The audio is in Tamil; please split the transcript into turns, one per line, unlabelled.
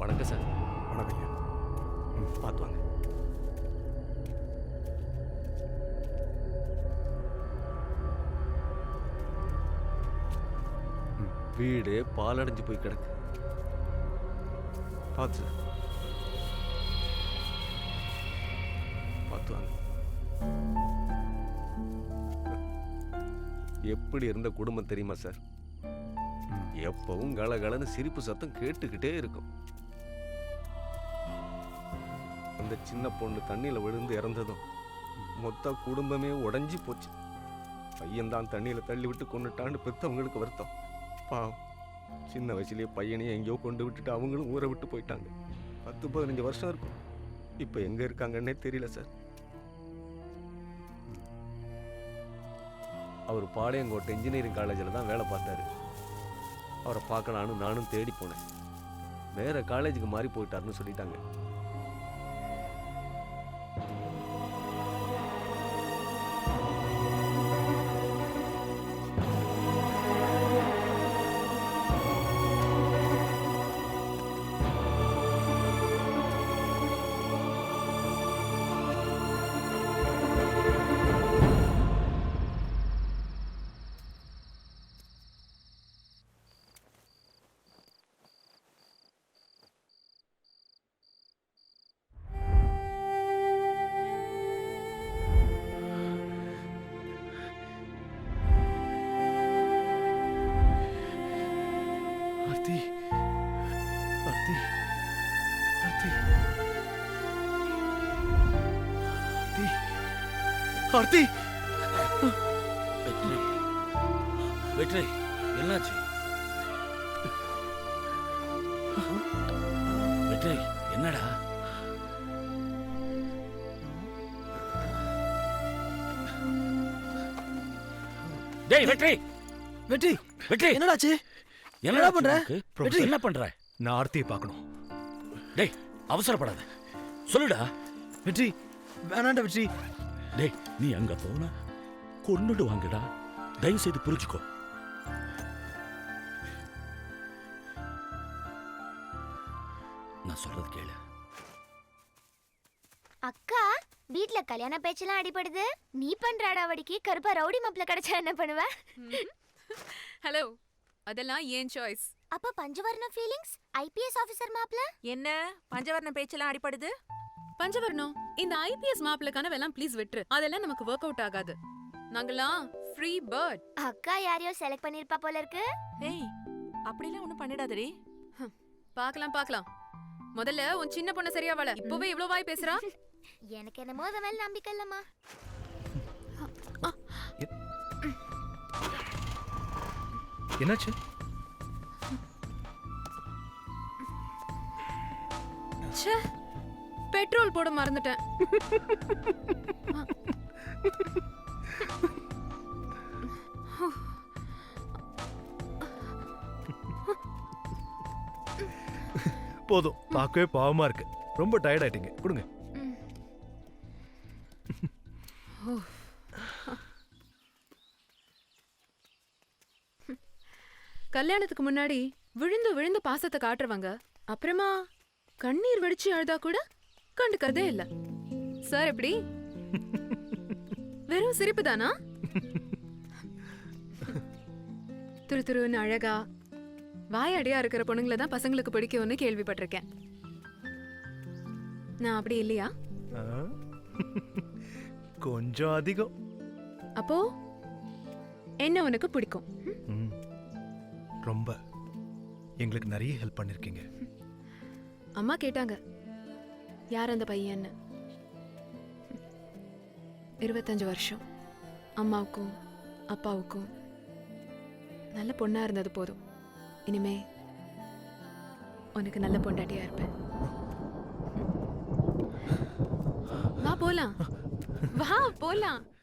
வணக்கம் சார்.
வணக்கம் ஐயா
பார்த்து வாங்க. வீடு பாலடைஞ்சு போய் கிடக்கு. பார்த்து பார்த்து வாங்க. எப்படி இருந்த குடும்பம் தெரியுமா சார்? எப்பவும் கலகலன்னு சிரிப்பு சத்தம் கேட்டுக்கிட்டே இருக்கும். அந்த சின்ன பொண்ணு தண்ணியில் விழுந்து இறந்ததும் மொத்த குடும்பமே உடஞ்சி போச்சு. பையன்தான் தண்ணியில் தள்ளி விட்டு கொண்டுட்டான்னு பெத்தவங்களுக்கு வருத்தம். பாவம். சின்ன வயசுலேயே பையனையும் எங்கேயோ கொண்டு விட்டுட்டு அவங்களும் ஊரை விட்டு போயிட்டாங்க. பத்து பதினஞ்சு வருஷம் இருக்கும். இப்போ எங்கே இருக்காங்கன்னே தெரியல சார். அவர் பாளையங்கோட்டை இன்ஜினியரிங் காலேஜில் தான் வேலை பார்த்தாரு. அவரை பார்க்கலான்னு நானும் தேடி போனேன். வேறு காலேஜுக்கு மாறி போயிட்டாருன்னு சொல்லிட்டாங்க.
ஆர்த்தி
வெற்றி. வெற்றி. என்னாச்சு? வெற்றி என்னடா? டேய் வெற்றி.
வெற்றி
வெற்றி.
என்னடாச்சு?
என்னடா
பண்ற? வெற்றி.
என்ன பண்ற?
நான் ஆர்த்தியை பார்க்கணும்.
டேய் அவசரப்படாத. சொல்லுடா.
வெற்றி வேணாண்ட வெற்றி.
டேய் நீ அங்க போனா கொன்னுடு வாங்கடா. தயவு செய்து புரிஞ்சுக்கோ. நான் சொல்றது கேளு.
அக்கா வீட்ல கல்யாண பேச்செல்லாம் அடிபடுது. நீ பண்ற அடாவடிக்கு கருப்பா ரவுடி மாப்பிள்ள கிடைச்சா என்ன பண்ணுவ?
ஹலோ அதெல்லாம் ஏன் சாய்ஸ்
அப்ப பஞ்சவர்ண ஃபீலிங்ஸ் ஐபிஎஸ் ஆபீசர் மாப்பிள்ள?
என்ன? பஞ்சவர்ண பேச்செல்லாம் அடிப்படுது
பஞ்சவர்ணம் இந்த ஐபிஎஸ் மாப்பிள்ள கனவெல்லாம் ப்ளீஸ் விட்டுரு. அதெல்லாம் நமக்கு ஒர்க் அவுட் ஆகாது. நாங்கெல்லாம் ஃப்ரீ பேர்ட்
அக்கா யாரையோ செலக்ட் பண்ணிருப்பா போல இருக்கு.
ஏய் அப்படிலாம் ஒண்ணும் பண்ணிடாதடி.
பார்க்கலாம் பார்க்கலாம் முதல்ல உன் சின்ன பொண்ணு சரியா வாழ. இப்பவே இவ்ளோ வாய் பேசுறா.
எனக்கு என்னமோ அது மேல நம்பிக்கை இல்லம்மா.
என்னாச்சு?
ச்சே பெட்ரோல் போட மறந்துட்டேன்.
போதும். பார்க்கவே பாவமா இருக்கு. ரொம்ப டயர்ட் ஆயிட்டீங்க. கொடுங்க.
கல்யாணத்துக்கு முன்னாடி விழுந்து விழுந்து பாசத்தை காட்டுறவங்க அப்புறமா கண்ணீர் வெடிச்சு அழுதா கூட கண்டுக்கறதே இல்ல. சார் எப்படி? வெறும் சிரிப்பு தானா? துரு துருன்னு அழகா வாயடியா இருக்கிற பொண்ணுங்கள தான் பசங்களுக்கு பிடிக்கும்னு கேள்விப்பட்டிருக்கேன். நான் அப்படி இல்லையா?
கொஞ்சம் அதிகம்.
அப்போ என்ன உனக்கு பிடிக்கும்.
ரொம்ப. எங்களுக்கு நிறைய ஹெல்ப் பண்ணிருக்கீங்க.
அம்மா கேட்டாங்க. யார் அந்த பையன்னு? இருபத்தஞ்சு வருஷம். அம்மாவுக்கும் அப்பாவுக்கும். நல்ல பொண்ணாக இருந்தது போதும். இனிமே உனக்கு நல்ல பொண்டாட்டியா இருப்பேன். வா போலாம். வா போலாம்.